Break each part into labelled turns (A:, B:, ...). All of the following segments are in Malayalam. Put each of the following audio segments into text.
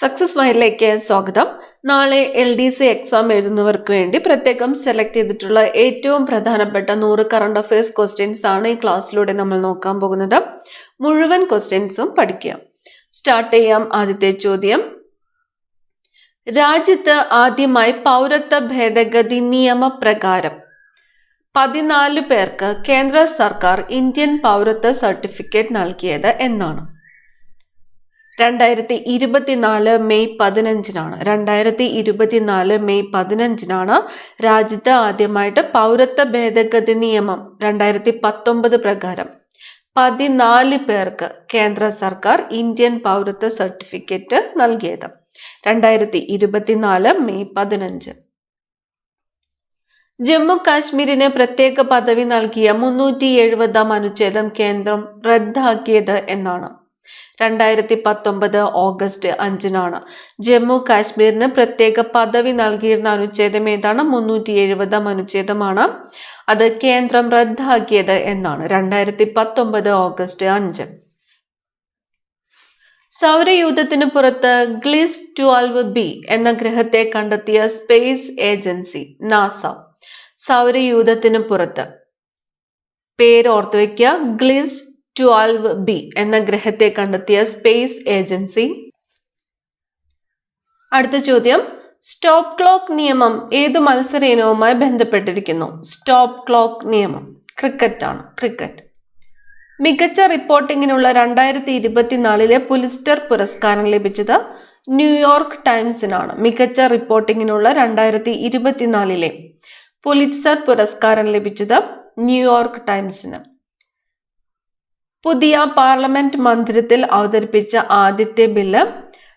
A: സക്സസ് മൈലിലേക്ക് സ്വാഗതം. നാളെ എൽ ഡി സി എക്സാം എഴുതുന്നവർക്ക് വേണ്ടി പ്രത്യേകം സെലക്ട് ചെയ്തിട്ടുള്ള ഏറ്റവും പ്രധാനപ്പെട്ട നൂറ് കറണ്ട് അഫയേഴ്സ് ക്വസ്റ്റ്യൻസ് ആണ് ഈ ക്ലാസ്സിലൂടെ നമ്മൾ നോക്കാൻ പോകുന്നത്. മുഴുവൻ ക്വസ്റ്റ്യൻസും പഠിക്കുക സ്റ്റാർട്ട് ചെയ്യാം ആദ്യത്തെ ചോദ്യം. രാജ്യത്ത് ആദ്യമായി പൗരത്വ ഭേദഗതി നിയമപ്രകാരം പതിനാല് പേർക്ക് കേന്ദ്ര സർക്കാർ ഇന്ത്യൻ പൗരത്വ സർട്ടിഫിക്കറ്റ് നൽകിയത് എന്നാണ്. രണ്ടായിരത്തി ഇരുപത്തിനാല് മെയ് പതിനഞ്ചിനാണ്. രണ്ടായിരത്തി ഇരുപത്തിനാല് മെയ് പതിനഞ്ചിനാണ് രാജ്യത്ത് ആദ്യമായിട്ട് പൗരത്വ ഭേദഗതി നിയമം രണ്ടായിരത്തി പത്തൊമ്പത് പ്രകാരം. പതിനാല് പേർക്ക് കേന്ദ്ര സർക്കാർ ഇന്ത്യൻ പൗരത്വ സർട്ടിഫിക്കറ്റ് നൽകിയത്. രണ്ടായിരത്തി ഇരുപത്തിനാല് മെയ് പതിനഞ്ച്. ജമ്മു കാശ്മീരിന് പ്രത്യേക പദവി നൽകിയ മുന്നൂറ്റി എഴുപതാം അനുച്ഛേദം കേന്ദ്രം റദ്ദാക്കിയത് എന്നാണ്. രണ്ടായിരത്തി പത്തൊമ്പത് ഓഗസ്റ്റ് അഞ്ചിനാണ്. ജമ്മു കാശ്മീരിന് പ്രത്യേക പദവി നൽകിയിരുന്ന അനുച്ഛേദം ഏതാണ്? മുന്നൂറ്റി എഴുപതാം അനുച്ഛേദമാണ്. അത് കേന്ദ്രം റദ്ദാക്കിയത് എന്നാണ്. രണ്ടായിരത്തി പത്തൊമ്പത് ഓഗസ്റ്റ് അഞ്ച്. സൗരയൂഥത്തിന് പുറത്ത് ഗ്ലിസ് ട്വൽവ് ബി എന്ന ഗ്രഹത്തെ കണ്ടെത്തിയ സ്പേസ് ഏജൻസി നാസ. സൗരയൂഥത്തിന് പുറത്ത്. പേര് ഓർത്തു വയ്ക്കുക. ഗ്ലിസ് ട്വൽവ് ബി എന്ന ഗ്രഹത്തെ കണ്ടെത്തിയ സ്പേസ് ഏജൻസി അടുത്ത ചോദ്യം സ്റ്റോപ്പ് ക്ലോക്ക് നിയമം ഏത് മത്സര ഇനവുമായി ബന്ധപ്പെട്ടിരിക്കുന്നു? സ്റ്റോപ്പ് ക്ലോക്ക് നിയമം ക്രിക്കറ്റ് ആണ് ക്രിക്കറ്റ് മികച്ച റിപ്പോർട്ടിങ്ങിനുള്ള രണ്ടായിരത്തി ഇരുപത്തിനാലിലെ പുലിസ്റ്റർ പുരസ്കാരം ലഭിച്ചത് ന്യൂയോർക്ക് ടൈംസിനാണ് മികച്ച റിപ്പോർട്ടിങ്ങിനുള്ള രണ്ടായിരത്തി ഇരുപത്തിനാലിലെ പുലിറ്റ്സർ പുരസ്കാരം ലഭിച്ചത് ന്യൂയോർക്ക് ടൈംസിന് പുതിയ പാർലമെന്റ് മന്ദിരത്തിൽ അവതരിപ്പിച്ച ആദ്യത്തെ ബില്ല്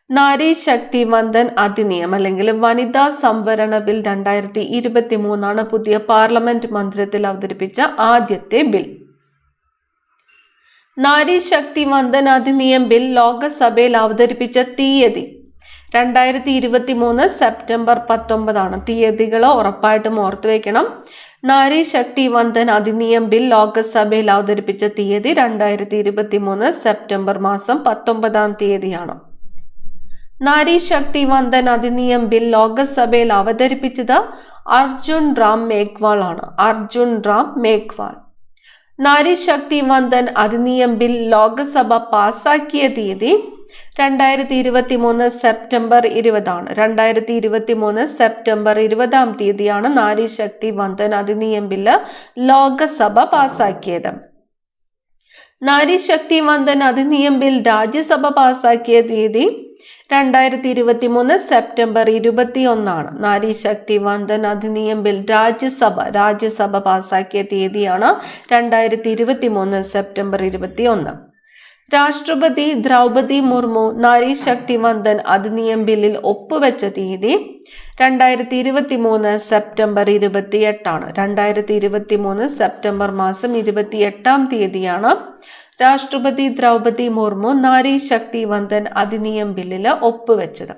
A: നാരി ശക്തി വന്ദൻ അധിനിയം അല്ലെങ്കിൽ വനിതാ സംവരണ ബിൽ രണ്ടായിരത്തി ഇരുപത്തി മൂന്നാണ് പുതിയ പാർലമെന്റ് മന്ദിരത്തിൽ അവതരിപ്പിച്ച ആദ്യത്തെ ബിൽ. നാരി ശക്തി വന്ദൻ അധിനിയം ബിൽ ലോകസഭയിൽ അവതരിപ്പിച്ച തീയതി രണ്ടായിരത്തി ഇരുപത്തി മൂന്ന് സെപ്റ്റംബർ പത്തൊമ്പതാണ്. തീയതികൾ ഉറപ്പായിട്ടും ഓർത്തു വെക്കണം. നാരി ശക്തി വന്ദൻ അധിനിയം ബിൽ ലോക്സഭയിൽ അവതരിപ്പിച്ച തീയതി രണ്ടായിരത്തി ഇരുപത്തി മൂന്ന് സെപ്റ്റംബർ മാസം പത്തൊമ്പതാം തീയതിയാണ്. നാരി ശക്തി വന്ദൻ അധിനിയം ബിൽ ലോക്സഭയിൽ അവതരിപ്പിച്ചത് അർജുൻ റാം മേഘ്വാൾ ആണ്. അർജുൻ റാം മേഘ്വാൾ. നാരി ശക്തി വന്ദൻ അധിനിയം ബിൽ ലോക്സഭ പാസാക്കിയ തീയതി രണ്ടായിരത്തി ഇരുപത്തി മൂന്ന് സെപ്റ്റംബർ ഇരുപതാണ്. രണ്ടായിരത്തി ഇരുപത്തി മൂന്ന് സെപ്റ്റംബർ ഇരുപതാം തീയതിയാണ് നാരി ശക്തി വന്ദൻ അധിനിയം ബില്ല് ലോകസഭ പാസാക്കിയത്. നാരി ശക്തി വന്ദൻ അധിനിയം ബിൽ രാജ്യസഭ പാസാക്കിയ തീയതി രണ്ടായിരത്തി ഇരുപത്തി മൂന്ന് സെപ്റ്റംബർ ഇരുപത്തി ഒന്നാണ് നാരി ശക്തി വന്ദൻ അധിനിയം ബിൽ രാജ്യസഭ രാജ്യസഭ പാസാക്കിയ തീയതിയാണ് രണ്ടായിരത്തി ഇരുപത്തി മൂന്ന് സെപ്റ്റംബർ ഇരുപത്തി ഒന്ന് രാഷ്ട്രപതി ദ്രൗപതി മുർമു നാരി ശക്തി വന്ദൻ അധിനിയം ബില്ലിൽ ഒപ്പുവെച്ച തീയതി രണ്ടായിരത്തി ഇരുപത്തി മൂന്ന് സെപ്റ്റംബർ ഇരുപത്തി എട്ടാണ് രണ്ടായിരത്തി ഇരുപത്തി മൂന്ന് സെപ്റ്റംബർ മാസം ഇരുപത്തി എട്ടാം തീയതിയാണ് രാഷ്ട്രപതി ദ്രൗപതി മുർമു നാരി ശക്തി വന്ദൻ അധിനിയം ബില്ലിൽ ഒപ്പുവെച്ചത്.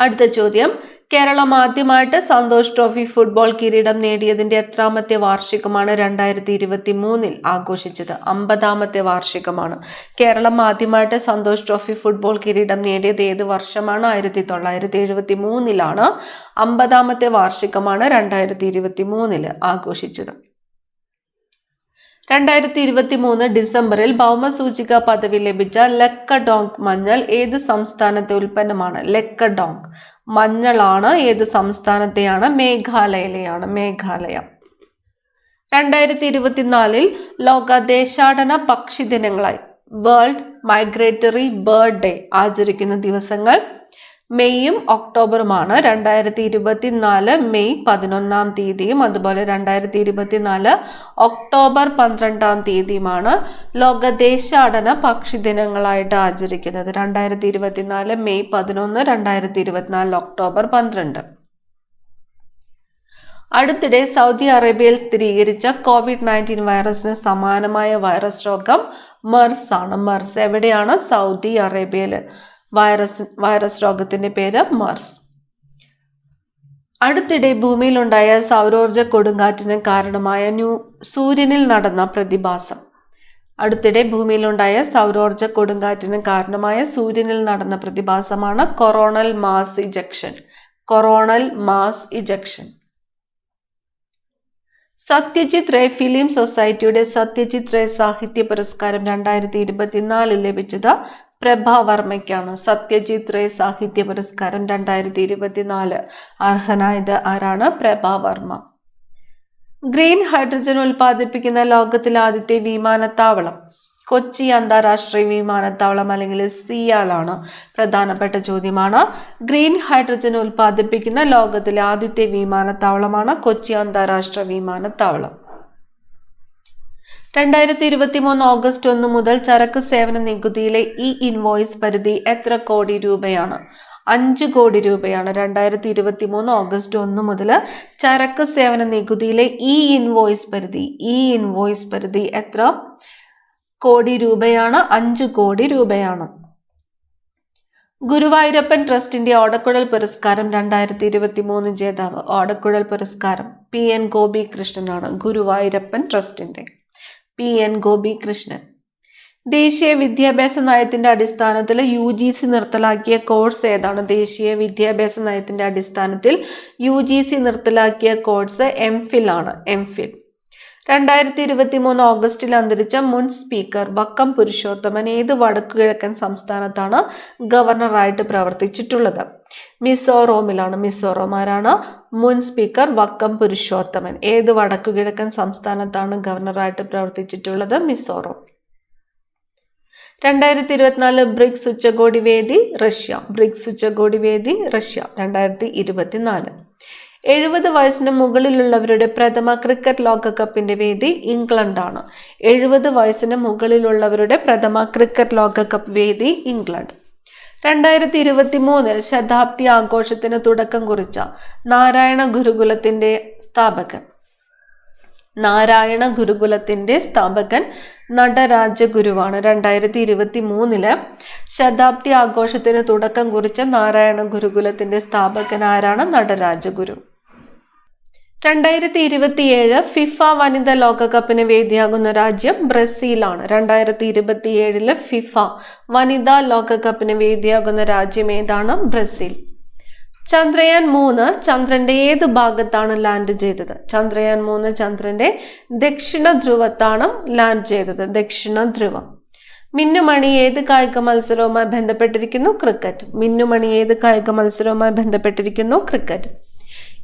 A: അടുത്ത ചോദ്യം. കേരളം ആദ്യമായിട്ട് സന്തോഷ് ട്രോഫി ഫുട്ബോൾ കിരീടം നേടിയതിന്റെ എത്രാമത്തെ വാർഷികമാണ് രണ്ടായിരത്തി ഇരുപത്തി മൂന്നിൽ ആഘോഷിച്ചത്. അമ്പതാമത്തെ വാർഷികമാണ്. കേരളം ആദ്യമായിട്ട് സന്തോഷ് ട്രോഫി ഫുട്ബോൾ കിരീടം നേടിയത് ഏത് വർഷമാണ്? ആയിരത്തി തൊള്ളായിരത്തി എഴുപത്തി മൂന്നിലാണ് അമ്പതാമത്തെ വാർഷികമാണ് രണ്ടായിരത്തി ഇരുപത്തി മൂന്നിൽ ആഘോഷിച്ചത്. രണ്ടായിരത്തി ഇരുപത്തി മൂന്ന് ഡിസംബറിൽ ഭൗമസൂചിക പദവി ലഭിച്ച ലെക്കഡോങ് മഞ്ഞൾ ഏത് സംസ്ഥാനത്തെ ഉൽപ്പന്നമാണ്? ലെക്കഡോങ് മഞ്ഞളാണ് ഏത് സംസ്ഥാനത്തെയാണ്? മേഘാലയയിലെയാണ്. മേഘാലയ. രണ്ടായിരത്തി ഇരുപത്തിനാലിൽ ലോക ദേശാടന പക്ഷി ദിനങ്ങളായി. വേൾഡ് മൈഗ്രേറ്ററി ബേർഡ് ഡേ ആചരിക്കുന്ന ദിവസങ്ങൾ മെയ്യും ഒക്ടോബറുമാണ്. രണ്ടായിരത്തി ഇരുപത്തിനാല് മെയ് പതിനൊന്നാം തീയതിയും അതുപോലെ രണ്ടായിരത്തി ഇരുപത്തിനാല് ഒക്ടോബർ പന്ത്രണ്ടാം തീയതിയുമാണ് ലോക ദേശാടന പക്ഷി ദിനങ്ങളായിട്ട് ആചരിക്കുന്നത്. രണ്ടായിരത്തി ഇരുപത്തിനാല് മെയ് പതിനൊന്ന് രണ്ടായിരത്തി ഇരുപത്തിനാല് ഒക്ടോബർ പന്ത്രണ്ട്. അടുത്തിടെ സൗദി അറേബ്യയിൽ സ്ഥിരീകരിച്ച കോവിഡ് നയന്റീൻ വൈറസിന് സമാനമായ വൈറസ് രോഗം മെർസ് ആണ് മെർസ് എവിടെയാണ്? സൗദി അറേബ്യയിൽ വൈറസ് വൈറസ് രോഗത്തിന്റെ പേര് മാർസ് അടുത്തിടെ ഭൂമിയിലുണ്ടായ സൗരോർജ കൊടുങ്കാറ്റിന് കാരണമായ ന്യൂ സൂര്യനിൽ നടന്ന പ്രതിഭാസം. അടുത്തിടെ ഭൂമിയിലുണ്ടായ സൗരോർജ കൊടുങ്കാറ്റിന് കാരണമായ സൂര്യനിൽ നടന്ന പ്രതിഭാസമാണ് coronal mass ejection. Coronal mass ejection. Satyajit Ray film സൊസൈറ്റിയുടെ സത്യജിത് റേ സാഹിത്യ പുരസ്കാരം രണ്ടായിരത്തി ഇരുപത്തിനാലിൽ ലഭിച്ചത് പ്രഭാവർമ്മയ്ക്കാണ് സത്യജിത് റേ സാഹിത്യ പുരസ്കാരം രണ്ടായിരത്തി ഇരുപത്തിനാല് അർഹനായത് ആരാണ്? പ്രഭാവർമ്മ. ഗ്രീൻ ഹൈഡ്രജൻ ഉൽപ്പാദിപ്പിക്കുന്ന ലോകത്തിലെ ആദ്യത്തെ വിമാനത്താവളം. കൊച്ചി അന്താരാഷ്ട്ര വിമാനത്താവളം അല്ലെങ്കിൽ സിയാലാണ് പ്രധാനപ്പെട്ട ചോദ്യമാണ്. ഗ്രീൻ ഹൈഡ്രജൻ ഉൽപ്പാദിപ്പിക്കുന്ന ലോകത്തിലെ ആദ്യത്തെ വിമാനത്താവളമാണ് കൊച്ചി അന്താരാഷ്ട്ര വിമാനത്താവളം. രണ്ടായിരത്തി ഇരുപത്തി മൂന്ന് ഓഗസ്റ്റ് ഒന്ന് മുതൽ ചരക്ക് സേവന നികുതിയിലെ ഇ ഇൻവോയ്സ് പരിധി എത്ര കോടി രൂപയാണ്? അഞ്ച് കോടി രൂപയാണ്. രണ്ടായിരത്തി ഇരുപത്തി മൂന്ന് ഓഗസ്റ്റ് ഒന്ന് മുതൽ ചരക്ക് സേവന നികുതിയിലെ ഇ ഇൻവോയ്സ് പരിധി. ഇ ഇൻവോയ്സ് പരിധി എത്ര കോടി രൂപയാണ്? അഞ്ച് കോടി രൂപയാണ്. ഗുരുവായൂരപ്പൻ ട്രസ്റ്റിന്റെ ഓടക്കുഴൽ പുരസ്കാരം രണ്ടായിരത്തി ഇരുപത്തി മൂന്ന് ജേതാവ് ഓടക്കുഴൽ പുരസ്കാരം പി എൻ ഗോപി കൃഷ്ണനാണ് ഗുരുവായൂരപ്പൻ ട്രസ്റ്റിന്റെ. പി എൻ ഗോപി കൃഷ്ണൻ ദേശീയ വിദ്യാഭ്യാസ നയത്തിന്റെ അടിസ്ഥാനത്തിൽ യു ജി സി നിർത്തലാക്കിയ കോഴ്സ് ഏതാണ്? ദേശീയ വിദ്യാഭ്യാസ നയത്തിന്റെ അടിസ്ഥാനത്തിൽ യു ജി സി നിർത്തലാക്കിയ കോഴ്സ് എം ഫിൽ ആണ്. M Phil. രണ്ടായിരത്തി ഇരുപത്തി മൂന്ന് ഓഗസ്റ്റിൽ അന്തരിച്ച മുൻ സ്പീക്കർ വക്കം പുരുഷോത്തമൻ ഏത് വടക്കുകിഴക്കൻ സംസ്ഥാനത്താണ് ഗവർണറായിട്ട് പ്രവർത്തിച്ചിട്ടുള്ളത്? മിസോറോമിലാണ് മിസോറോമാരാണ് മുൻ സ്പീക്കർ വക്കം പുരുഷോത്തമൻ. ഏത് വടക്കുകിഴക്കൻ സംസ്ഥാനത്താണ് ഗവർണറായിട്ട് പ്രവർത്തിച്ചിട്ടുള്ളത്? മിസോറോം രണ്ടായിരത്തി ഇരുപത്തിനാല് ബ്രിക്സ് ഉച്ചകോടി വേദി റഷ്യ. ബ്രിക്സ് ഉച്ചകോടി വേദി റഷ്യ. രണ്ടായിരത്തി ഇരുപത്തിനാല് എഴുപത് വയസ്സിന് മുകളിലുള്ളവരുടെ പ്രഥമ ക്രിക്കറ്റ് ലോകകപ്പിന്റെ വേദി ഇംഗ്ലണ്ടാണ്. എഴുപത് വയസ്സിന് മുകളിലുള്ളവരുടെ പ്രഥമ ക്രിക്കറ്റ് ലോകകപ്പ് വേദി ഇംഗ്ലണ്ട്. രണ്ടായിരത്തി ഇരുപത്തി മൂന്നിൽ ശതാബ്ദി ആഘോഷത്തിന് തുടക്കം കുറിച്ച നാരായണ ഗുരുകുലത്തിന്റെ സ്ഥാപകൻ. നാരായണ ഗുരുകുലത്തിന്റെ സ്ഥാപകൻ നടരാജഗുരുവാണ്. രണ്ടായിരത്തി ഇരുപത്തി മൂന്നിൽ ശതാബ്ദി ആഘോഷത്തിന് തുടക്കം കുറിച്ച നാരായണ ഗുരുകുലത്തിന്റെ സ്ഥാപകൻ ആരാണ്? നടരാജഗുരു. രണ്ടായിരത്തി ഇരുപത്തിയേഴ് ഫിഫ വനിതാ ലോകകപ്പിന് വേദിയാകുന്ന രാജ്യം ബ്രസീലാണ്. രണ്ടായിരത്തി ഇരുപത്തിയേഴിൽ ഫിഫ വനിതാ ലോകകപ്പിന് വേദിയാകുന്ന രാജ്യം ഏതാണ്? ബ്രസീൽ. ചന്ദ്രയാൻ മൂന്ന് ചന്ദ്രന്റെ ഏത് ഭാഗത്താണ് ലാൻഡ് ചെയ്തത്? ചന്ദ്രയാൻ മൂന്ന് ചന്ദ്രന്റെ ദക്ഷിണ ധ്രുവത്താണ് ലാൻഡ് ചെയ്തത്. ദക്ഷിണ ധ്രുവം. മിന്നുമണി ഏത് കായിക മത്സരവുമായി ബന്ധപ്പെട്ടിരിക്കുന്നു? ക്രിക്കറ്റ്. മിന്നുമണി ഏത് കായിക മത്സരവുമായി ബന്ധപ്പെട്ടിരിക്കുന്നു? ക്രിക്കറ്റ്.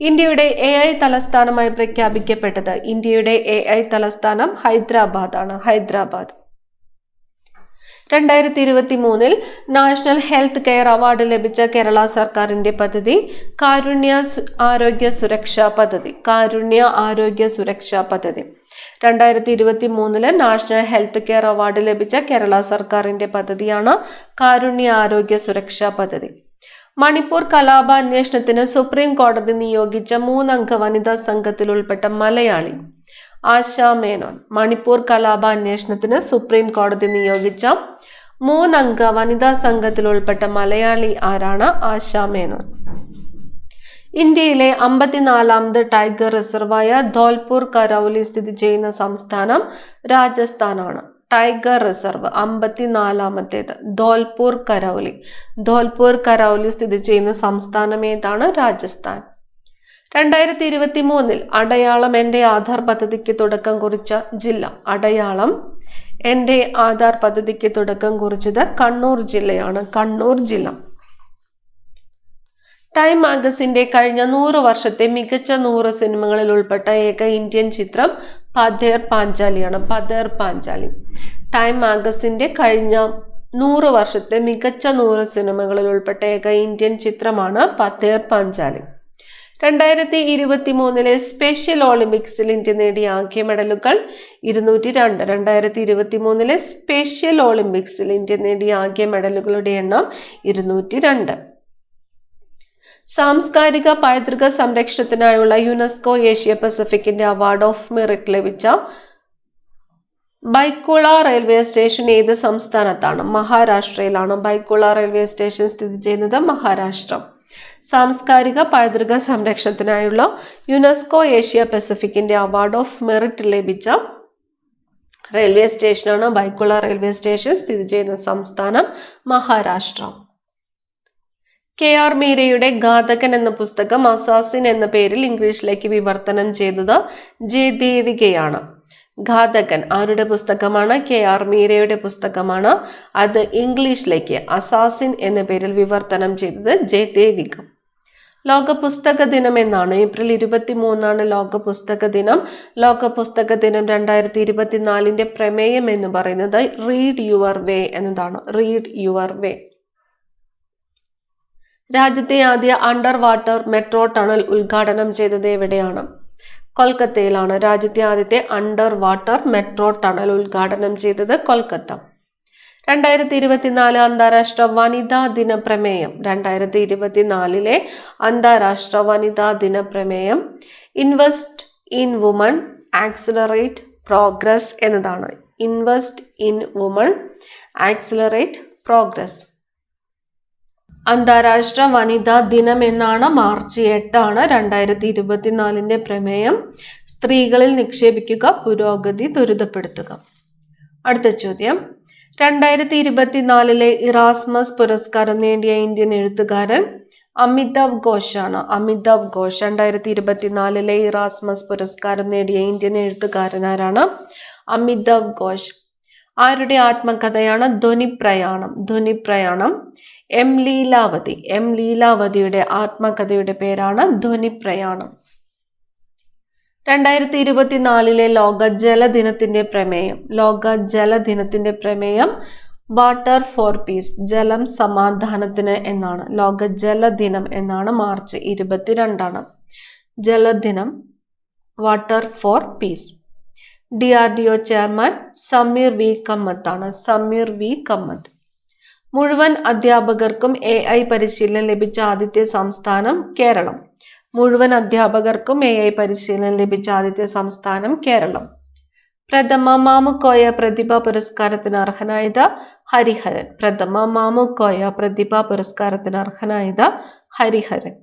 A: ഇന്ത്യയുടെ എ ഐ തലസ്ഥാനമായി പ്രഖ്യാപിക്കപ്പെട്ടത് ഇന്ത്യയുടെ എ ഐ തലസ്ഥാനം ഹൈദരാബാദ് ആണ് ഹൈദരാബാദ്. രണ്ടായിരത്തി ഇരുപത്തി മൂന്നിൽ നാഷണൽ ഹെൽത്ത് കെയർ അവാർഡ് ലഭിച്ച കേരള സർക്കാരിന്റെ പദ്ധതി കാരുണ്യ ആരോഗ്യ സുരക്ഷാ പദ്ധതി. കാരുണ്യ ആരോഗ്യ സുരക്ഷാ പദ്ധതി. രണ്ടായിരത്തി ഇരുപത്തി മൂന്നിൽ നാഷണൽ ഹെൽത്ത് കെയർ അവാർഡ് ലഭിച്ച കേരള സർക്കാരിന്റെ പദ്ധതിയാണ് കാരുണ്യ ആരോഗ്യ സുരക്ഷാ പദ്ധതി. മണിപ്പൂർ കലാപാന്വേഷണത്തിന് സുപ്രീം കോടതി നിയോഗിച്ച മൂന്നംഗ വനിതാ സംഘത്തിൽ ഉൾപ്പെട്ട മലയാളി ആശാ മേനോൻ. മണിപ്പൂർ കലാപാന്വേഷണത്തിന് സുപ്രീം കോടതി നിയോഗിച്ച മൂന്നംഗ വനിതാ സംഘത്തിൽ ഉൾപ്പെട്ട മലയാളി ആരാണ്? ആശാ മേനോൻ. ഇന്ത്യയിലെ അമ്പത്തിനാലാമത് ടൈഗർ റിസർവായ ധോൽപൂർ കരൌലി സ്ഥിതി ചെയ്യുന്ന സംസ്ഥാനം രാജസ്ഥാനാണ്. ടൈഗർ റിസർവ് അമ്പത്തിനാലാമത്തേത് ധോൽപൂർ കരൗലി. ധോൽപൂർ കരൗലി സ്ഥിതി ചെയ്യുന്ന സംസ്ഥാനം ഏതാണ്? രാജസ്ഥാൻ. രണ്ടായിരത്തി ഇരുപത്തി മൂന്നിൽ അടയാളം എന്റെ ആധാർ പദ്ധതിക്ക് തുടക്കം കുറിച്ച ജില്ല. അടയാളം എന്റെ ആധാർ പദ്ധതിക്ക് തുടക്കം കുറിച്ചത് കണ്ണൂർ ജില്ലയാണ്. കണ്ണൂർ ജില്ല. ടൈം മാഗസിന്റെ കഴിഞ്ഞ നൂറ് വർഷത്തെ മികച്ച നൂറ് സിനിമകളിൽ ഉൾപ്പെട്ട ഏക ഇന്ത്യൻ ചിത്രം പതേർ പാഞ്ചാലിയാണ്. പതേർ പാഞ്ചാലി. ടൈം മാഗസിന്റെ കഴിഞ്ഞ നൂറ് വർഷത്തെ മികച്ച നൂറ് സിനിമകളിൽ ഉൾപ്പെട്ട ഏക ഇന്ത്യൻ ചിത്രമാണ് പതേർ പാഞ്ചാലി. രണ്ടായിരത്തി ഇരുപത്തി മൂന്നിലെ സ്പെഷ്യൽ ഒളിമ്പിക്സിൽ ഇന്ത്യ നേടിയ ആകെ മെഡലുകൾ ഇരുന്നൂറ്റി രണ്ട് രണ്ടായിരത്തി ഇരുപത്തി മൂന്നിലെ സ്പെഷ്യൽ ഒളിമ്പിക്സിൽ ഇന്ത്യ നേടിയ ആകെ മെഡലുകളുടെ എണ്ണം ഇരുന്നൂറ്റി രണ്ട് സാംസ്കാരിക പൈതൃക സംരക്ഷണത്തിനായുള്ള യുനെസ്കോ ഏഷ്യ പസഫിക്കിന്റെ അവാർഡ് ഓഫ് മെറിറ്റ് ലഭിച്ച ബൈക്കുള റെയിൽവേ സ്റ്റേഷൻ ഏത് സംസ്ഥാനത്താണ്? മഹാരാഷ്ട്രയിലാണ്. ബൈക്കുള റെയിൽവേ സ്റ്റേഷൻ സ്ഥിതി ചെയ്യുന്നത് മഹാരാഷ്ട്ര. സാംസ്കാരിക പൈതൃക സംരക്ഷണത്തിനായുള്ള യുനെസ്കോ ഏഷ്യ പസഫിക്കിന്റെ അവാർഡ് ഓഫ് മെറിറ്റ് ലഭിച്ച റെയിൽവേ സ്റ്റേഷനാണ് ബൈക്കുള റെയിൽവേ സ്റ്റേഷൻ സ്ഥിതി ചെയ്യുന്ന സംസ്ഥാനം മഹാരാഷ്ട്ര. കെ ആർ മീരയുടെ ഘാതകൻ എന്ന പുസ്തകം അസാസിൻ എന്ന പേരിൽ ഇംഗ്ലീഷിലേക്ക് വിവർത്തനം ചെയ്തത് ജെ ദേവികയാണ്. ഘാതകൻ ആരുടെ പുസ്തകമാണ്? കെ ആർ മീരയുടെ പുസ്തകമാണ്. അത് ഇംഗ്ലീഷിലേക്ക് അസാസിൻ എന്ന പേരിൽ വിവർത്തനം ചെയ്തത് ജെ ദേവിക. ലോക പുസ്തക ദിനം എന്നാണ്. ഏപ്രിൽ ഇരുപത്തി മൂന്നാണ് ലോക പുസ്തക ദിനം. ലോക പുസ്തക ദിനം രണ്ടായിരത്തി ഇരുപത്തിനാലിന്റെ പ്രമേയം എന്ന് പറയുന്നത് റീഡ് യുവർ വേ എന്നതാണ്. റീഡ് യുവർ വേ രാജ്യത്തെ ആദ്യ അണ്ടർ വാട്ടർ മെട്രോ ടണൽ ഉദ്ഘാടനം ചെയ്തത് എവിടെയാണ്? കൊൽക്കത്തയിലാണ്. രാജ്യത്തെ ആദ്യത്തെ അണ്ടർ വാട്ടർ മെട്രോ ടണൽ ഉദ്ഘാടനം ചെയ്തത് കൊൽക്കത്ത. രണ്ടായിരത്തി ഇരുപത്തിനാല് അന്താരാഷ്ട്ര വനിതാ ദിന പ്രമേയം രണ്ടായിരത്തി ഇരുപത്തിനാലിലെ അന്താരാഷ്ട്ര വനിതാ ദിന പ്രമേയം invest in woman accelerate progress എന്നതാണ്. Invest in woman accelerate progress. അന്താരാഷ്ട്ര വനിതാ ദിനം എന്നാണ് മാർച്ച് എട്ടാണ് രണ്ടായിരത്തി ഇരുപത്തിനാലിന്റെ പ്രമേയം. സ്ത്രീകളിൽ നിക്ഷേപിക്കുക പുരോഗതി ത്വരിതപ്പെടുത്തുക. അടുത്ത ചോദ്യം. രണ്ടായിരത്തി ഇരുപത്തിനാലിലെ ഇറാസ്മസ് പുരസ്കാരം നേടിയ ഇന്ത്യൻ എഴുത്തുകാരൻ അമിതാവ് ഘോഷാണ്. അമിതാവ് ഘോഷ് രണ്ടായിരത്തി ഇരുപത്തിനാലിലെ ഇറാസ്മസ് പുരസ്കാരം നേടിയ ഇന്ത്യൻ എഴുത്തുകാരൻ ആരാണ്? അമിതാവ് ഘോഷ്. ആരുടെ ആത്മകഥയാണ്? ധ്വനിപ്രയാണം. ധ്വനിപ്രയാണം. എം ലീലാവതി. എം ലീലാവതിയുടെ ആത്മകഥയുടെ പേരാണ് ധ്വനിപ്രയാണം. രണ്ടായിരത്തി ഇരുപത്തിനാലിലെ ലോക ജലദിനത്തിന്റെ പ്രമേയം. ലോക ജലദിനത്തിന്റെ പ്രമേയം വാട്ടർ ഫോർ പീസ് ജലം സമാധാനത്തിന് എന്നാണ്. ലോക ജലദിനം എന്നാണ് മാർച്ച് ഇരുപത്തിരണ്ടാണ്. ജലദിനം water for peace. D R D O chairman Sameer V കമ്മത്താണ് Sameer V Kamath. മുഴുവൻ അധ്യാപകർക്കും എ ഐ പരിശീലനം ലഭിച്ച ആദ്യത്തെ സംസ്ഥാനം കേരളം. മുഴുവൻ അധ്യാപകർക്കും എ ഐ പരിശീലനം ലഭിച്ച ആദ്യത്തെ സംസ്ഥാനം കേരളം. പ്രഥമ മാമുക്കോയ പ്രതിഭ പുരസ്കാരത്തിന് അർഹനായത് ഹരിഹരൻ. പ്രഥമ മാമുക്കോയ പ്രതിഭ പുരസ്കാരത്തിന് അർഹനായത് ഹരിഹരൻ.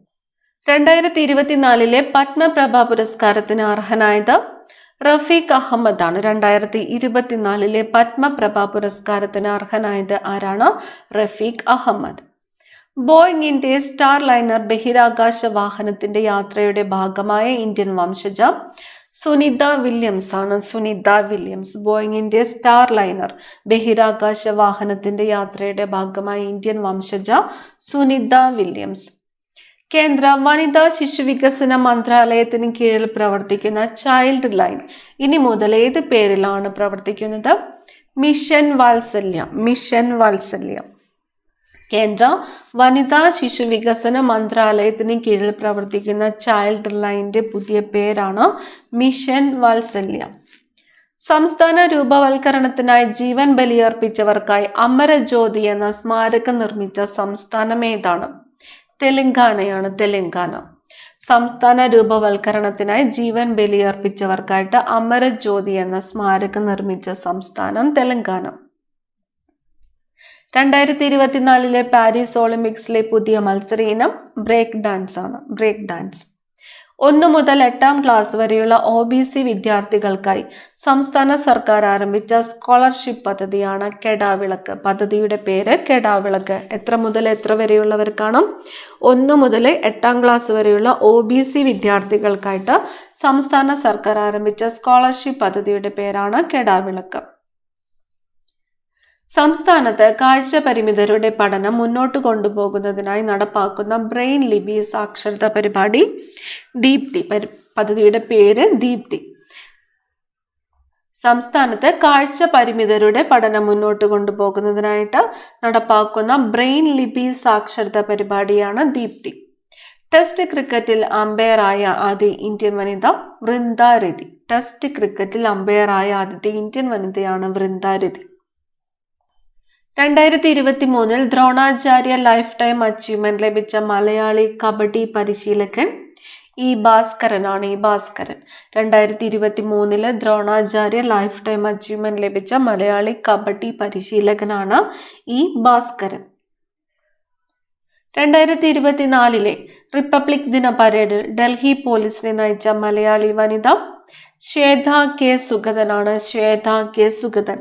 A: രണ്ടായിരത്തി ഇരുപത്തിനാലിലെ പത്മപ്രഭ പുരസ്കാരത്തിന് അർഹനായത് റഫീഖ് അഹമ്മദാണ് രണ്ടായിരത്തി ഇരുപത്തിനാലിലെ പത്മപ്രഭ പുരസ്കാരത്തിന് അർഹനായത് ആരാണ്? റഫീഖ് അഹമ്മദ്. ബോയിങ്ങിന്റെ സ്റ്റാർ ലൈനർ ബഹിരാകാശ വാഹനത്തിന്റെ യാത്രയുടെ ഭാഗമായ ഇന്ത്യൻ വംശജ സുനിത വില്യംസ് ആണ് സുനിത വില്യംസ് ബോയിങ്ങിന്റെ സ്റ്റാർ ലൈനർ ബഹിരാകാശ വാഹനത്തിന്റെ യാത്രയുടെ ഭാഗമായ ഇന്ത്യൻ വംശജ സുനിത വില്യംസ്. കേന്ദ്ര വനിതാ ശിശു വികസന മന്ത്രാലയത്തിന് കീഴിൽ പ്രവർത്തിക്കുന്ന ചൈൽഡ് ലൈൻ. ഇനി മുതൽ ഏത് പേരിലാണ് പ്രവർത്തിക്കുന്നത്? മിഷൻ വാത്സല്യം മിഷൻ വാത്സല്യം. കേന്ദ്ര വനിതാ ശിശു വികസന മന്ത്രാലയത്തിന് കീഴിൽ പ്രവർത്തിക്കുന്ന ചൈൽഡ് ലൈന്റെ പുതിയ പേരാണ് മിഷൻ വാത്സല്യം. സംസ്ഥാന രൂപവൽക്കരണത്തിനായി ജീവൻ ബലിയർപ്പിച്ചവർക്കായി അമരജ്യോതി എന്ന സ്മാരകം നിർമ്മിച്ച സംസ്ഥാനം ഏതാണ്? തെലങ്കാനയാണ് തെലങ്കാന. സംസ്ഥാന രൂപവൽക്കരണത്തിനായി ജീവൻ ബലിയർപ്പിച്ചവർക്കായിട്ട് അമരജ്യോതി എന്ന സ്മാരകം നിർമ്മിച്ച സംസ്ഥാനം തെലങ്കാന. രണ്ടായിരത്തി ഇരുപത്തിനാലിലെ പാരീസ് ഒളിമ്പിക്സിലെ പുതിയ മത്സര ഇനം ബ്രേക്ക് ഡാൻസ് ആണ് ബ്രേക്ക് ഡാൻസ്. ഒന്ന് മുതൽ എട്ടാം ക്ലാസ് വരെയുള്ള ഒ ബി സി വിദ്യാർത്ഥികൾക്കായി സംസ്ഥാന സർക്കാർ ആരംഭിച്ച സ്കോളർഷിപ്പ് പദ്ധതിയാണ് കെടാവിളക്ക്. പദ്ധതിയുടെ പേര് കെടാവിളക്ക്. എത്ര മുതൽ എത്ര വരെയുള്ളവർക്കാണ് ഒന്ന് മുതൽ എട്ടാം ക്ലാസ് വരെയുള്ള ഒ ബി സി വിദ്യാർത്ഥികൾക്കായിട്ട് സംസ്ഥാന സർക്കാർ ആരംഭിച്ച സ്കോളർഷിപ്പ് പദ്ധതിയുടെ പേരാണ് കെടാവിളക്ക്. സംസ്ഥാനത്ത് കാഴ്ച പരിമിതരുടെ പഠനം മുന്നോട്ട് കൊണ്ടുപോകുന്നതിനായി നടപ്പാക്കുന്ന ബ്രെയിൻ ലിപി സാക്ഷരത പരിപാടി. ദീപ്തി പരി പദ്ധതിയുടെ പേര് ദീപ്തി. സംസ്ഥാനത്ത് കാഴ്ച പരിമിതരുടെ പഠനം മുന്നോട്ട് കൊണ്ടുപോകുന്നതിനായിട്ട് നടപ്പാക്കുന്ന ബ്രെയിൻ ലിപി സാക്ഷരത പരിപാടിയാണ് ദീപ്തി. ടെസ്റ്റ് ക്രിക്കറ്റിൽ അമ്പയറായ ആദ്യ ഇന്ത്യൻ വനിത വൃന്ദാരതി. ടെസ്റ്റ് ക്രിക്കറ്റിൽ അമ്പയറായ ആദ്യത്തെ ഇന്ത്യൻ വനിതയാണ് വൃന്ദാരതി. രണ്ടായിരത്തി ഇരുപത്തി മൂന്നിൽ ദ്രോണാചാര്യ ലൈഫ് ടൈം അച്ചീവ്മെന്റ് ലഭിച്ച മലയാളി കബഡി പരിശീലകൻ ഇ ഭാസ്കരനാണ്. ഇ ഭാസ്കരൻ രണ്ടായിരത്തി ഇരുപത്തി മൂന്നിൽ ദ്രോണാചാര്യ ലൈഫ് ടൈം അച്ചീവ്മെന്റ് ലഭിച്ച മലയാളി കബഡി പരിശീലകനാണ് ഇ ഭാസ്കരൻ. രണ്ടായിരത്തി ഇരുപത്തിനാലിലെ റിപ്പബ്ലിക് ദിന പരേഡിൽ ഡൽഹി പോലീസിനെ നയിച്ച മലയാളി വനിത ശ്വേത കെ സുഗതനാണ്. ശ്വേത കെ സുഗതൻ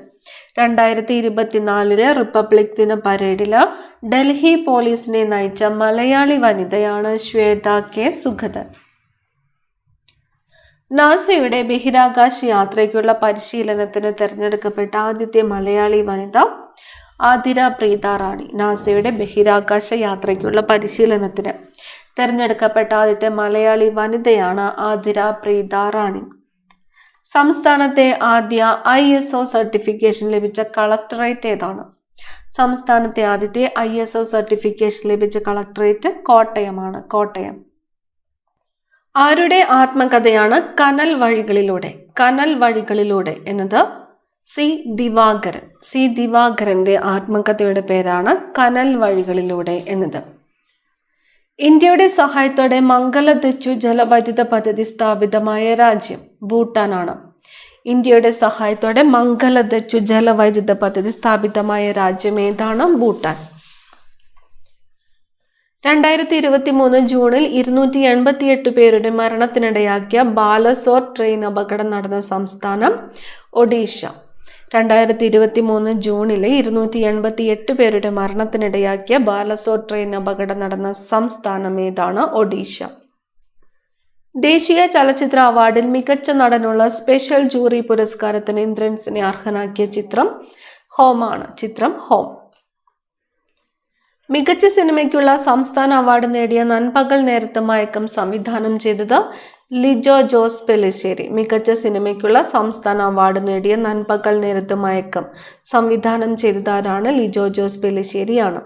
A: രണ്ടായിരത്തി ഇരുപത്തിനാലിലെ റിപ്പബ്ലിക് ദിന പരേഡിൽ ഡൽഹി പോലീസിനെ നയിച്ച മലയാളി വനിതയാണ് ശ്വേത കെ സുഗതൻ. നാസയുടെ ബഹിരാകാശ യാത്രയ്ക്കുള്ള പരിശീലനത്തിന് തിരഞ്ഞെടുക്കപ്പെട്ട ആദ്യത്തെ മലയാളി വനിത ആതിര പ്രീത റാണി നാസയുടെ ബഹിരാകാശ യാത്രയ്ക്കുള്ള പരിശീലനത്തിന് തിരഞ്ഞെടുക്കപ്പെട്ട ആദ്യത്തെ മലയാളി വനിതയാണ് ആതിര പ്രീത റാണി. സംസ്ഥാനത്തെ ആദ്യ ഐ എസ് ഒ സർട്ടിഫിക്കേഷൻ ലഭിച്ച കളക്ടറേറ്റ് ഏതാണ്? സംസ്ഥാനത്തെ ആദ്യത്തെ ഐ എസ് ഒ സർട്ടിഫിക്കേഷൻ ലഭിച്ച കളക്ടറേറ്റ് കോട്ടയമാണ്. കോട്ടയം. ആരുടെ ആത്മകഥയാണ് കനൽ വഴികളിലൂടെ? കനൽ വഴികളിലൂടെ എന്നത് സി ദിവാകരൻ. സി ദിവാകരന്റെ ആത്മകഥയുടെ പേരാണ് കനൽ വഴികളിലൂടെ എന്നത്. ഇന്ത്യയുടെ സഹായത്തോടെ മംഗലദച്ചു ജലവൈദ്യുത പദ്ധതി സ്ഥാപിതമായ രാജ്യം ഭൂട്ടാനാണ്. ഇന്ത്യയുടെ സഹായത്തോടെ മംഗലദച്ചു ജലവൈദ്യുത പദ്ധതി സ്ഥാപിതമായ രാജ്യം ഏതാണ്? ഭൂട്ടാൻ. രണ്ടായിരത്തി ഇരുപത്തി മൂന്ന് ജൂണിൽ ഇരുന്നൂറ്റി എൺപത്തി എട്ട് പേരുടെ മരണത്തിനിടയാക്കിയ ബാലസോർ ട്രെയിൻ അപകടം നടന്ന സംസ്ഥാനം ഒഡീഷ. രണ്ടായിരത്തി ഇരുപത്തി മൂന്ന് ജൂണിലെ ഇരുന്നൂറ്റി എൺപത്തി എട്ട് പേരുടെ മരണത്തിനിടയാക്കിയ ബാലസോ ട്രെയിൻ അപകടം നടന്ന സംസ്ഥാനം ഏതാണ്? ഒഡീഷ. ദേശീയ ചലച്ചിത്ര അവാർഡിൽ മികച്ച നടനുള്ള സ്പെഷ്യൽ ജൂറി പുരസ്കാരത്തിന് ഇന്ദ്രൻസിനെ അർഹനാക്കിയ ചിത്രം ഹോമാണ്. ചിത്രം ഹോം. മികച്ച സിനിമയ്ക്കുള്ള സംസ്ഥാന അവാർഡ് നേടിയ നൻപകൽ നേരത്തെ മയക്കം സംവിധാനം ചെയ്തത് ലിജോ ജോസ് പെലിശ്ശേരി മികച്ച സിനിമയ്ക്കുള്ള സംസ്ഥാന അവാർഡ് നേടിയ നൻപകൽ നേരത്ത് മയക്കം സംവിധാനം ചെയ്തതാരാണ് ലിജോ ജോസ് പെലിശ്ശേരിയാണ്.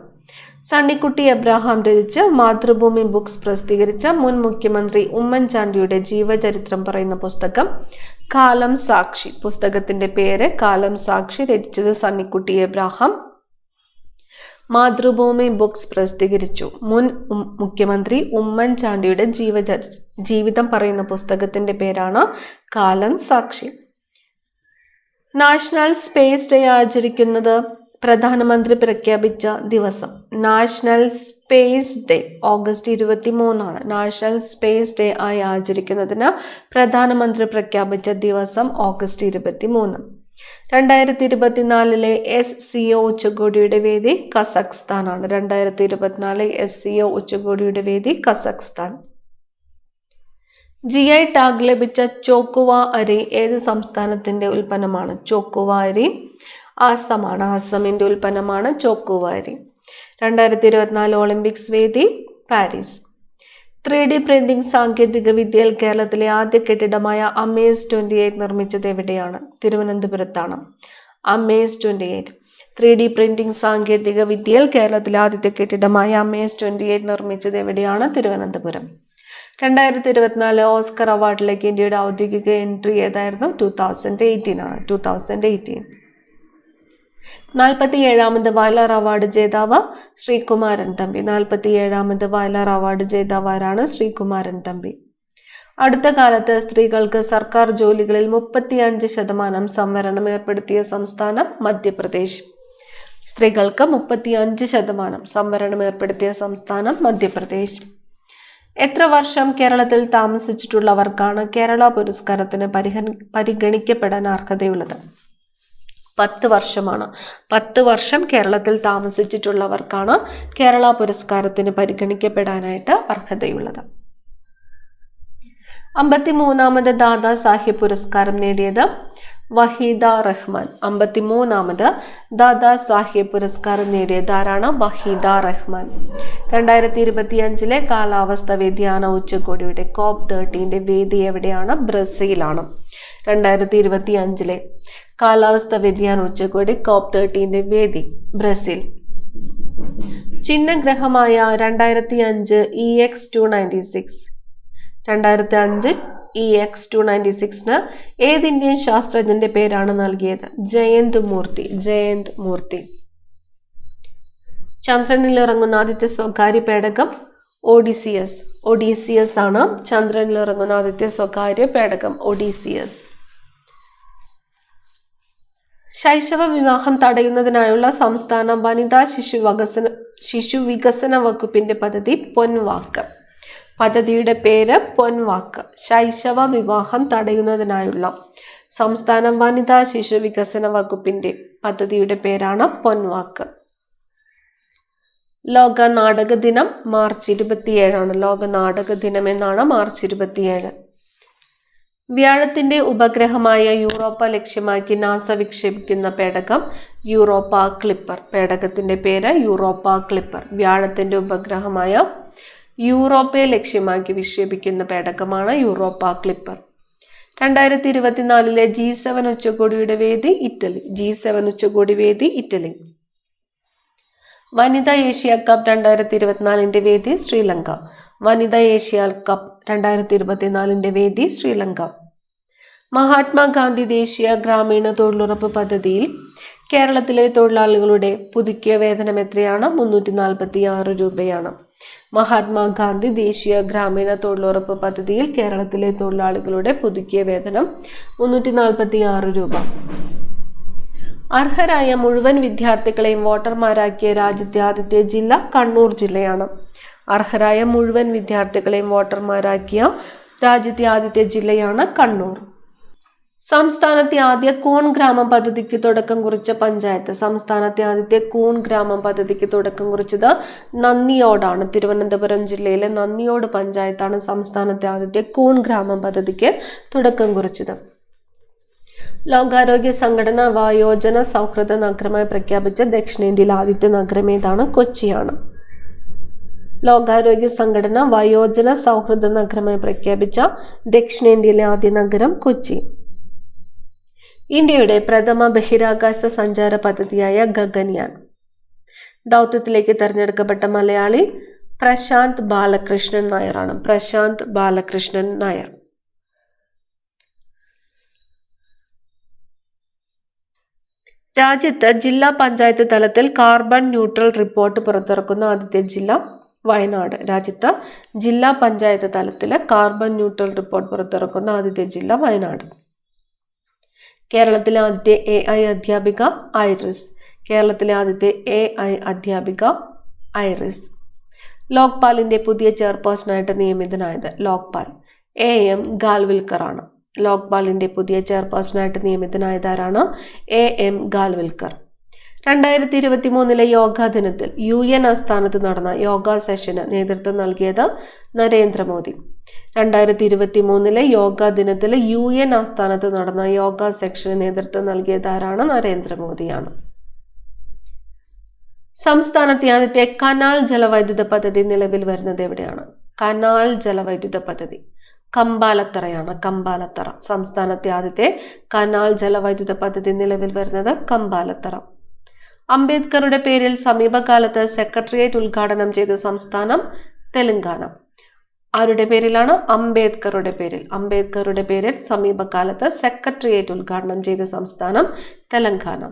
A: സണ്ണിക്കുട്ടി എബ്രാഹാം രചിച്ച് മാതൃഭൂമി ബുക്സ് പ്രസിദ്ധീകരിച്ച മുൻ മുഖ്യമന്ത്രി ഉമ്മൻചാണ്ടിയുടെ ജീവചരിത്രം പറയുന്ന പുസ്തകം കാലം സാക്ഷി. പുസ്തകത്തിന്റെ പേര് കാലം സാക്ഷി രചിച്ചത് സണ്ണിക്കുട്ടി എബ്രാഹാം. മാതൃഭൂമി ബുക്സ് പ്രസിദ്ധീകരിച്ചു. മുൻ മുഖ്യമന്ത്രി ഉമ്മൻചാണ്ടിയുടെ ജീവ ജീവിതം പറയുന്ന പുസ്തകത്തിന്റെ പേരാണ് കാലം സാക്ഷി. നാഷണൽ സ്പേസ് ഡേ ആചരിക്കുന്നത് പ്രധാനമന്ത്രി പ്രഖ്യാപിച്ച ദിവസം. നാഷണൽ സ്പേസ് ഡേ ഓഗസ്റ്റ് ഇരുപത്തി മൂന്നാണ് നാഷണൽ സ്പേസ് ഡേ ആയി ആചരിക്കുന്നതിന് പ്രധാനമന്ത്രി പ്രഖ്യാപിച്ച ദിവസം ഓഗസ്റ്റ് ഇരുപത്തി മൂന്ന് രണ്ടായിരത്തി ഇരുപത്തിനാലിലെ എസ് സി ഒ ഉച്ചകോടിയുടെ വേദി കസഖ്സ്ഥാനാണ്. രണ്ടായിരത്തി ഇരുപത്തിനാല് എസ് സി ഒ ഉച്ചകോടിയുടെ വേദി കസഖ്സ്ഥാൻ. ജി ഐ ടാഗ് ലഭിച്ച ചോക്കുവ അരി ഏത് സംസ്ഥാനത്തിന്റെ ഉൽപ്പന്നമാണ്? ചോക്കുവ അരി ആസമാണ്. ആസമിന്റെ ഉൽപ്പന്നമാണ് ചോക്കുവ അരി. രണ്ടായിരത്തി ഇരുപത്തിനാല് ഒളിമ്പിക്സ് വേദി പാരീസ്. ത്രീ ഡി പ്രിന്റിംഗ് സാങ്കേതിക വിദ്യയിൽ കേരളത്തിലെ ആദ്യ കെട്ടിടമായ അമേസ് ട്വന്റി എയ്റ്റ് നിർമ്മിച്ചത് എവിടെയാണ്? തിരുവനന്തപുരത്താണ്. Amaze twenty eight three D printing സാങ്കേതിക വിദ്യയിൽ കേരളത്തിലെ ആദ്യത്തെ കെട്ടിടമായ അമേസ് ട്വന്റി എയ്റ്റ് നിർമ്മിച്ചത് എവിടെയാണ്? തിരുവനന്തപുരം. രണ്ടായിരത്തി ഇരുപത്തിനാല് ഓസ്കർ അവാർഡിലേക്ക് ഇന്ത്യയുടെ ഔദ്യോഗിക എൻട്രി ഏതായിരുന്നു? ടു തൗസൻഡ് എയ്റ്റീൻ ആണ്. ടു തൗസൻഡ് എയ്റ്റീൻ നാൽപ്പത്തി ഏഴാമത് വയലാർ അവാർഡ് ജേതാവ് ശ്രീകുമാരൻ തമ്പി. നാൽപ്പത്തി ഏഴാമത് വയലാർ അവാർഡ് ജേതാവ് ആരാണ് ശ്രീകുമാരൻ തമ്പി. അടുത്ത കാലത്ത് സ്ത്രീകൾക്ക് സർക്കാർ ജോലികളിൽ മുപ്പത്തിയഞ്ച് ശതമാനം സംവരണം ഏർപ്പെടുത്തിയ സംസ്ഥാനം മധ്യപ്രദേശ്. സ്ത്രീകൾക്ക് മുപ്പത്തിയഞ്ച് ശതമാനം സംവരണം ഏർപ്പെടുത്തിയ സംസ്ഥാനം മധ്യപ്രദേശ്. എത്ര വർഷം കേരളത്തിൽ താമസിച്ചിട്ടുള്ളവർക്കാണ് കേരള പുരസ്കാരത്തിന് പരിഗണിക്കപ്പെടാൻ അർഹതയുള്ളത്? പത്ത് വർഷമാണ്. പത്ത് വർഷം കേരളത്തിൽ താമസിച്ചിട്ടുള്ളവർക്കാണ് കേരള പുരസ്കാരത്തിന് പരിഗണിക്കപ്പെടാനായിട്ട് അർഹതയുള്ളത്. അമ്പത്തിമൂന്നാമത് ദാദാ സാഹിബ് പുരസ്കാരം നേടിയത് വഹീദ റഹ്മാൻ. അമ്പത്തിമൂന്നാമത് ദാദാ സാഹിബ് പുരസ്കാരം നേടിയത് ആരാണ്? വഹീദ റഹ്മാൻ. രണ്ടായിരത്തി ഇരുപത്തി അഞ്ചിലെ കാലാവസ്ഥ വ്യതിയാന ഉച്ചകോടിയുടെ കോപ്പ് തേർട്ടീന്റെ വേദി എവിടെയാണ്? ബ്രസീലാണ്. രണ്ടായിരത്തി ഇരുപത്തി അഞ്ചിലെ കാലാവസ്ഥ വ്യതിയാന ഉച്ചകോടി കോപ്പ് തേർട്ടീന്റെ വേദി ബ്രസീൽ. ചിഹ്നഗ്രഹമായ രണ്ടായിരത്തി അഞ്ച് E X two ninety six രണ്ടായിരത്തി അഞ്ച് ഇ എക്സ് ടു നയന്റി സിക്സിന് ഏത് ഇന്ത്യൻ ശാസ്ത്രജ്ഞന്റെ പേരാണ് നൽകിയത്? ജയന്ത് മൂർത്തി ജയന്ത് മൂർത്തി ചന്ദ്രനിൽ ഇറങ്ങുന്ന ആദ്യത്തെ സ്വകാര്യ പേടകം ഒഡിസിയസ്. ഒഡീസിയസ് ആണ് ചന്ദ്രനിൽ ഇറങ്ങുന്ന ആദ്യത്തെ സ്വകാര്യ പേടകം ഒഡീസിയസ്. ശൈശവ വിവാഹം തടയുന്നതിനായുള്ള സംസ്ഥാന വനിതാ ശിശു വികസന ശിശു വികസന വകുപ്പിന്റെ പദ്ധതി പൊൻവാക്ക്. പദ്ധതിയുടെ പേര് പൊൻവാക്ക്. ശൈശവ വിവാഹം തടയുന്നതിനായുള്ള സംസ്ഥാന വനിതാ ശിശു വികസന വകുപ്പിന്റെ പദ്ധതിയുടെ പേരാണ് പൊൻവാക്ക്. ലോക നാടക ദിനം മാർച്ച് ഇരുപത്തിയേഴാണ്. ലോക നാടക ദിനം എന്നാണ് മാർച്ച് ഇരുപത്തിയേഴ്. വ്യാഴത്തിന്റെ ഉപഗ്രഹമായ യൂറോപ്പ ലക്ഷ്യമാക്കി നാസ വിക്ഷേപിക്കുന്ന പേടകം യൂറോപ്പ ക്ലിപ്പർ. പേടകത്തിന്റെ പേര് യൂറോപ്പ ക്ലിപ്പർ. വ്യാഴത്തിന്റെ ഉപഗ്രഹമായ യൂറോപ്പയെ ലക്ഷ്യമാക്കി വിക്ഷേപിക്കുന്ന പേടകമാണ് യൂറോപ്പ ക്ലിപ്പർ. രണ്ടായിരത്തി ഇരുപത്തിനാലിലെ ജി സെവൻ ഉച്ചകോടിയുടെ വേദി ഇറ്റലി. ജി സെവൻ ഉച്ചകോടി വേദി ഇറ്റലി. വനിതാ ഏഷ്യ കപ്പ് രണ്ടായിരത്തി ഇരുപത്തിനാലിന്റെ വേദി ശ്രീലങ്ക. വനിതാ ഏഷ്യ കപ്പ് രണ്ടായിരത്തി ഇരുപത്തിനാലിന്റെ വേദി ശ്രീലങ്ക. മഹാത്മാഗാന്ധി ദേശീയ ഗ്രാമീണ തൊഴിലുറപ്പ് പദ്ധതിയിൽ കേരളത്തിലെ തൊഴിലാളികളുടെ പുതുക്കിയ വേതനം എത്രയാണ്? മുന്നൂറ്റി നാൽപ്പത്തി ആറ് രൂപയാണ്. മഹാത്മാഗാന്ധി ദേശീയ ഗ്രാമീണ തൊഴിലുറപ്പ് പദ്ധതിയിൽ കേരളത്തിലെ തൊഴിലാളികളുടെ പുതുക്കിയ വേതനം മുന്നൂറ്റി നാൽപ്പത്തി ആറ് രൂപ. അർഹരായ മുഴുവൻ വിദ്യാർത്ഥികളെയും വോട്ടർമാരാക്കിയ രാജ്യത്തെ ആദ്യത്തെ ജില്ല കണ്ണൂർ ജില്ലയാണ്. അർഹരായ മുഴുവൻ വിദ്യാർത്ഥികളെയും വോട്ടർമാരാക്കിയ രാജ്യത്തെ ആദ്യത്തെ ജില്ലയാണ് കണ്ണൂർ. സംസ്ഥാനത്തെ ആദ്യ കൂൺ ഗ്രാമം പദ്ധതിക്ക് തുടക്കം കുറിച്ച പഞ്ചായത്ത്. സംസ്ഥാനത്തെ ആദ്യത്തെ കൂൺ ഗ്രാമം പദ്ധതിക്ക് തുടക്കം കുറിച്ചത് നന്ദിയോടാണ് തിരുവനന്തപുരം ജില്ലയിലെ നന്ദിയോട് പഞ്ചായത്താണ് സംസ്ഥാനത്തെ ആദ്യത്തെ കൂൺ ഗ്രാമം പദ്ധതിക്ക് തുടക്കം കുറിച്ചത്. ലോകാരോഗ്യ സംഘടന വയോജന സൗഹൃദ നഗരമായി പ്രഖ്യാപിച്ച ദക്ഷിണേന്ത്യയിലെ ആദ്യത്തെ നഗരം ഏതാണ്? കൊച്ചിയാണ്. ലോകാരോഗ്യ സംഘടന വയോജന സൗഹൃദ നഗരമായി പ്രഖ്യാപിച്ച ദക്ഷിണേന്ത്യയിലെ ആദ്യ നഗരം കൊച്ചി. ഇന്ത്യയുടെ പ്രഥമ ബഹിരാകാശ സഞ്ചാര പദ്ധതിയായ ഗഗൻയാൻ. ദൗത്യത്തിലേക്ക് തെരഞ്ഞെടുക്കപ്പെട്ട മലയാളി പ്രശാന്ത് ബാലകൃഷ്ണൻ നായറാണ് പ്രശാന്ത് ബാലകൃഷ്ണൻ നായർ. രാജ്യത്ത് ജില്ലാ പഞ്ചായത്ത് തലത്തിൽ കാർബൺ ന്യൂട്രൽ റിപ്പോർട്ട് പുറത്തിറക്കുന്ന ആദ്യത്തെ ജില്ല വയനാട്. രാജ്യത്ത് ജില്ലാ പഞ്ചായത്ത് തലത്തിൽ കാർബൺ ന്യൂട്രൽ റിപ്പോർട്ട് പുറത്തിറക്കുന്ന ആദ്യത്തെ ജില്ല വയനാട്. കേരളത്തിലെ ആദ്യത്തെ എ ഐ അധ്യാപിക ഐറിസ്. കേരളത്തിലെ ആദ്യത്തെ എ ഐ അധ്യാപിക ഐറിസ്. ലോക്പാലിന്റെ പുതിയ ചെയർപേഴ്സണായിട്ട് നിയമിതനായത് ലോക്പാൽ. എ എം ഗാൽവിൽക്കറാണ്. ലോക്പാലിന്റെ പുതിയ ചെയർപേഴ്സണായിട്ട് നിയമിതനായതാരാണ് എ എം ഗാൽവിൽക്കർ. രണ്ടായിരത്തി ഇരുപത്തി മൂന്നിലെ യോഗാ ദിനത്തിൽ യു എൻ ആസ്ഥാനത്ത് നടന്ന യോഗാ സെഷന് നേതൃത്വം നൽകിയത് നരേന്ദ്രമോദി. രണ്ടായിരത്തി ഇരുപത്തി മൂന്നിലെ യോഗാ ദിനത്തിൽ യു എൻ ആസ്ഥാനത്ത് നടന്ന യോഗാ സെക്ഷന് നേതൃത്വം നൽകിയത് ആരാണ്? നരേന്ദ്രമോദിയാണ്. സംസ്ഥാനത്തെ ആദ്യത്തെ കനാൽ ജലവൈദ്യുത പദ്ധതി നിലവിൽ വരുന്നത് എവിടെയാണ്? കനാൽ ജലവൈദ്യുത പദ്ധതി. കമ്പാലത്തറയാണ്. കമ്പാലത്തറ. സംസ്ഥാനത്തെ ആദ്യത്തെ കനാൽ ജലവൈദ്യുത പദ്ധതി നിലവിൽ വരുന്നത് കമ്പാലത്തറ. അംബേദ്കറുടെ പേരിൽ സമീപകാലത്ത് സെക്രട്ടേറിയറ്റ് ഉദ്ഘാടനം ചെയ്ത സംസ്ഥാനം തെലങ്കാന. ആരുടെ പേരിലാണ്? അംബേദ്കറുടെ പേരിൽ. അംബേദ്കറുടെ പേരിൽ സമീപകാലത്ത് സെക്രട്ടേറിയറ്റ് ഉദ്ഘാടനം ചെയ്ത സംസ്ഥാനം തെലങ്കാന.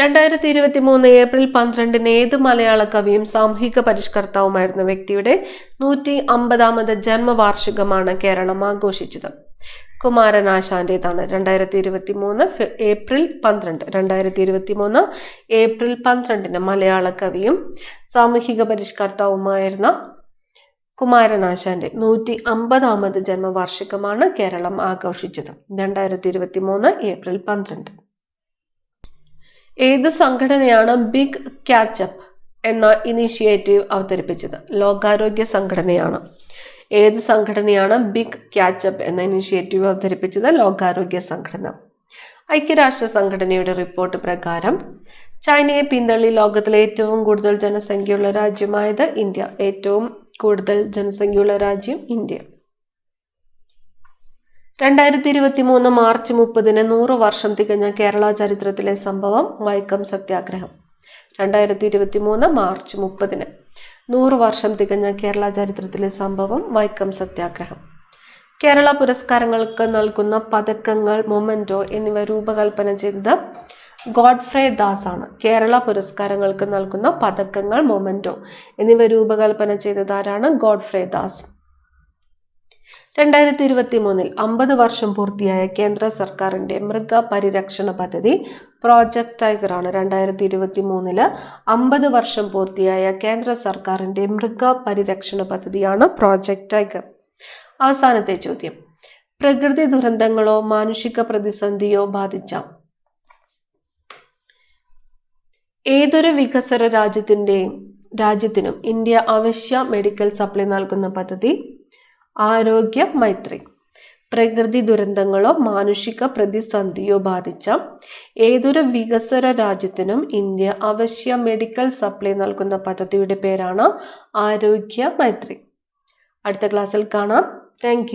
A: രണ്ടായിരത്തി ഇരുപത്തി മൂന്ന് ഏപ്രിൽ പന്ത്രണ്ടിന് ഏത് മലയാള കവിയും സാമൂഹിക പരിഷ്കർത്താവുമായിരുന്ന വ്യക്തിയുടെ നൂറ്റി അമ്പതാമത് ജന്മവാർഷികമാണ് കേരളം ആഘോഷിച്ചത്. കുമാരനാശാന്റേതാണ്. രണ്ടായിരത്തി ഇരുപത്തി മൂന്ന് ഏപ്രിൽ പന്ത്രണ്ട്. രണ്ടായിരത്തി ഇരുപത്തി മൂന്ന് ഏപ്രിൽ പന്ത്രണ്ടിന് മലയാള കവിയും സാമൂഹിക പരിഷ്കർത്താവുമായിരുന്ന കുമാരനാശാന്റെ നൂറ്റി അമ്പതാമത് ജന്മവാർഷികമാണ് കേരളം ആഘോഷിച്ചത്. രണ്ടായിരത്തി ഇരുപത്തി മൂന്ന് ഏപ്രിൽ പന്ത്രണ്ട്. ഏത് സംഘടനയാണ് ബിഗ് ക്യാച്ചപ്പ് എന്ന ഇനീഷ്യേറ്റീവ് അവതരിപ്പിച്ചത്? ലോകാരോഗ്യ സംഘടനയാണ്. ഏത് സംഘടനയാണ് ബിഗ് ക്യാച്ചപ്പ് എന്ന ഇനിഷ്യേറ്റീവ് അവതരിപ്പിച്ചത്? ലോകാരോഗ്യ സംഘടന. ഐക്യരാഷ്ട്ര സംഘടനയുടെ റിപ്പോർട്ട് പ്രകാരം ചൈനയെ പിന്തള്ളി ലോകത്തിലെ ഏറ്റവും കൂടുതൽ ജനസംഖ്യയുള്ള രാജ്യമായത് ഇന്ത്യ. ഏറ്റവും കൂടുതൽ ജനസംഖ്യയുള്ള രാജ്യം ഇന്ത്യ. രണ്ടായിരത്തി ഇരുപത്തി മൂന്ന് മാർച്ച് മുപ്പതിന് നൂറ് വർഷം തികഞ്ഞ കേരള ചരിത്രത്തിലെ സംഭവം വൈക്കം സത്യാഗ്രഹം. രണ്ടായിരത്തി ഇരുപത്തി മൂന്ന് മാർച്ച് മുപ്പതിന് നൂറ് വർഷം തികഞ്ഞ കേരള ചരിത്രത്തിലെ സംഭവം വൈക്കം സത്യാഗ്രഹം. കേരള പുരസ്കാരങ്ങൾക്ക് നൽകുന്ന പതക്കങ്ങൾ മൊമെന്റോ എന്നിവ രൂപകൽപ്പന ചെയ്തത് ഗോഡ്ഫ്രേ ദാസ് ആണ് കേരള പുരസ്കാരങ്ങൾക്ക് നൽകുന്ന പതക്കങ്ങൾ മൊമെന്റോ എന്നിവ രൂപകൽപ്പന ചെയ്തത് ആരാണ്? ഗോഡ്ഫ്രേ ദാസ്. രണ്ടായിരത്തി ഇരുപത്തി മൂന്നിൽ അമ്പത് വർഷം പൂർത്തിയായ കേന്ദ്ര സർക്കാരിന്റെ മൃഗ പദ്ധതി പ്രോജക്റ്റ് ടൈഗർ ആണ് രണ്ടായിരത്തി ഇരുപത്തി മൂന്നിൽ അമ്പത് വർഷം പൂർത്തിയായ കേന്ദ്ര സർക്കാരിന്റെ മൃഗ പരിരക്ഷണ പദ്ധതിയാണ് പ്രോജക്റ്റ് ടൈഗർ. അവസാനത്തെ ചോദ്യം. പ്രകൃതി ദുരന്തങ്ങളോ മാനുഷിക പ്രതിസന്ധിയോ ബാധിച്ച ഏതൊരു വികസ്വര രാജ്യത്തിന്റെയും രാജ്യത്തിനും ഇന്ത്യ അവശ്യ മെഡിക്കൽ സപ്ലൈ നൽകുന്ന പദ്ധതി ആരോഗ്യ മൈത്രി. പ്രകൃതി ദുരന്തങ്ങളോ മാനുഷിക പ്രതിസന്ധിയോ ബാധിച്ച ഏതൊരു വികസ്വര രാജ്യത്തിനും ഇന്ത്യ അവശ്യ മെഡിക്കൽ സപ്ലൈ നൽകുന്ന പദ്ധതിയുടെ പേരാണ് ആരോഗ്യ മൈത്രി അടുത്ത ക്ലാസ്സിൽ കാണാം. താങ്ക്